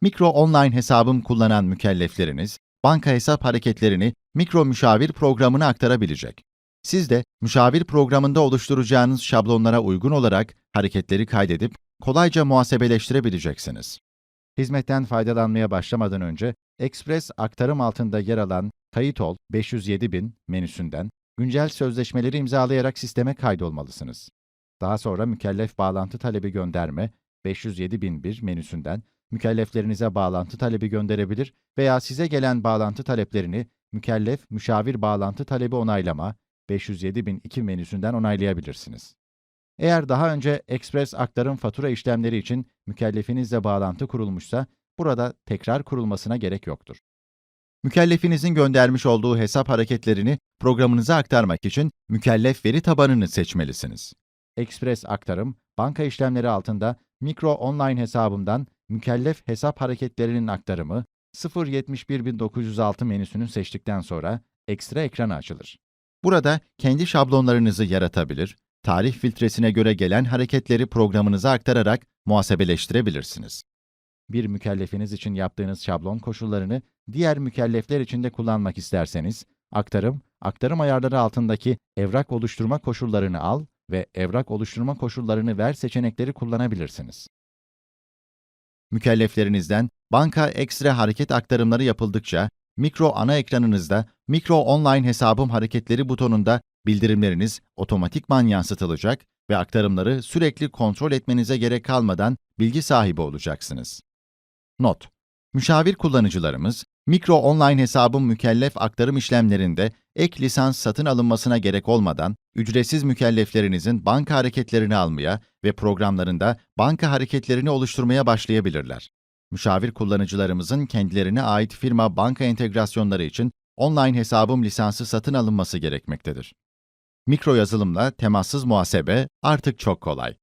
Mikro online hesabım kullanan mükellefleriniz, banka hesap hareketlerini mikro müşavir programına aktarabilecek. Siz de müşavir programında oluşturacağınız şablonlara uygun olarak hareketleri kaydedip kolayca muhasebeleştirebileceksiniz. Hizmetten faydalanmaya başlamadan önce Express aktarım altında yer alan Kayıt ol 507.000 menüsünden güncel sözleşmeleri imzalayarak sisteme kaydolmalısınız. Daha sonra mükellef bağlantı talebi gönderme 507.001 menüsünden mükelleflerinize bağlantı talebi gönderebilir veya size gelen bağlantı taleplerini mükellef müşavir bağlantı talebi onaylama 507.002 menüsünden onaylayabilirsiniz. Eğer daha önce Express aktarım fatura işlemleri için mükellefinizle bağlantı kurulmuşsa, burada tekrar kurulmasına gerek yoktur. Mükellefinizin göndermiş olduğu hesap hareketlerini programınıza aktarmak için mükellef veri tabanını seçmelisiniz. Express aktarım, banka işlemleri altında mikro online hesabımdan mükellef hesap hareketlerinin aktarımı 071906 menüsünü seçtikten sonra ekstra ekranı açılır. Burada kendi şablonlarınızı yaratabilir, tarih filtresine göre gelen hareketleri programınıza aktararak muhasebeleştirebilirsiniz. Bir mükellefiniz için yaptığınız şablon koşullarını diğer mükellefler için de kullanmak isterseniz, aktarım, aktarım ayarları altındaki evrak oluşturma koşullarını al ve evrak oluşturma koşullarını ver seçenekleri kullanabilirsiniz. Mükelleflerinizden banka ekstra hareket aktarımları yapıldıkça, mikro ana ekranınızda mikro online hesabım hareketleri butonunda bildirimleriniz otomatikman yansıtılacak ve aktarımları sürekli kontrol etmenize gerek kalmadan bilgi sahibi olacaksınız. Not: Müşavir kullanıcılarımız, mikro online hesabın mükellef aktarım işlemlerinde ek lisans satın alınmasına gerek olmadan, ücretsiz mükelleflerinizin banka hareketlerini almaya ve programlarında banka hareketlerini oluşturmaya başlayabilirler. Müşavir kullanıcılarımızın kendilerine ait firma banka entegrasyonları için online hesabım lisansı satın alınması gerekmektedir. Mikro yazılımla temassız muhasebe artık çok kolay.